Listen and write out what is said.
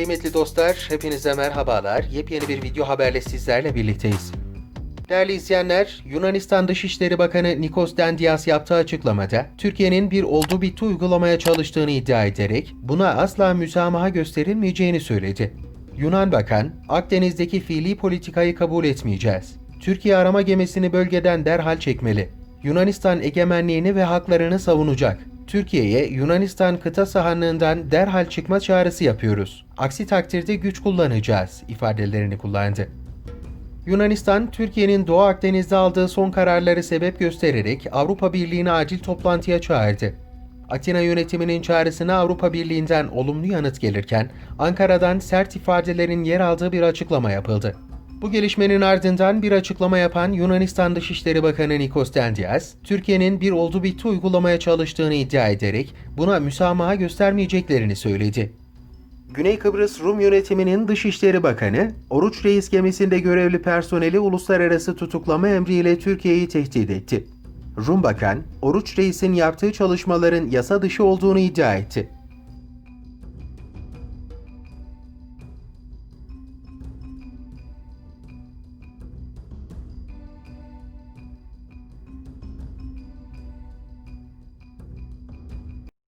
Kıymetli dostlar, hepinize merhabalar. Yepyeni bir video haberle sizlerle birlikteyiz. Değerli izleyenler, Yunanistan Dışişleri Bakanı Nikos Dendias yaptığı açıklamada, Türkiye'nin bir oldu bitti uygulamaya çalıştığını iddia ederek, buna asla müsamaha gösterilmeyeceğini söyledi. Yunan Bakan, Akdeniz'deki fiili politikayı kabul etmeyeceğiz. Türkiye arama gemisini bölgeden derhal çekmeli. Yunanistan egemenliğini ve haklarını savunacak. Türkiye'ye Yunanistan kıta sahanlığından derhal çıkma çağrısı yapıyoruz. Aksi takdirde güç kullanacağız ifadelerini kullandı. Yunanistan, Türkiye'nin Doğu Akdeniz'de aldığı son kararları sebep göstererek Avrupa Birliği'ni acil toplantıya çağırdı. Atina yönetiminin çağrısına Avrupa Birliği'nden olumlu yanıt gelirken Ankara'dan sert ifadelerin yer aldığı bir açıklama yapıldı. Bu gelişmenin ardından bir açıklama yapan Yunanistan Dışişleri Bakanı Nikos Dendias, Türkiye'nin bir oldu bitti uygulamaya çalıştığını iddia ederek buna müsamaha göstermeyeceklerini söyledi. Güney Kıbrıs Rum yönetiminin Dışişleri Bakanı, Oruç Reis gemisinde görevli personeli uluslararası tutuklama emriyle Türkiye'yi tehdit etti. Rum Bakan, Oruç Reis'in yaptığı çalışmaların yasa dışı olduğunu iddia etti.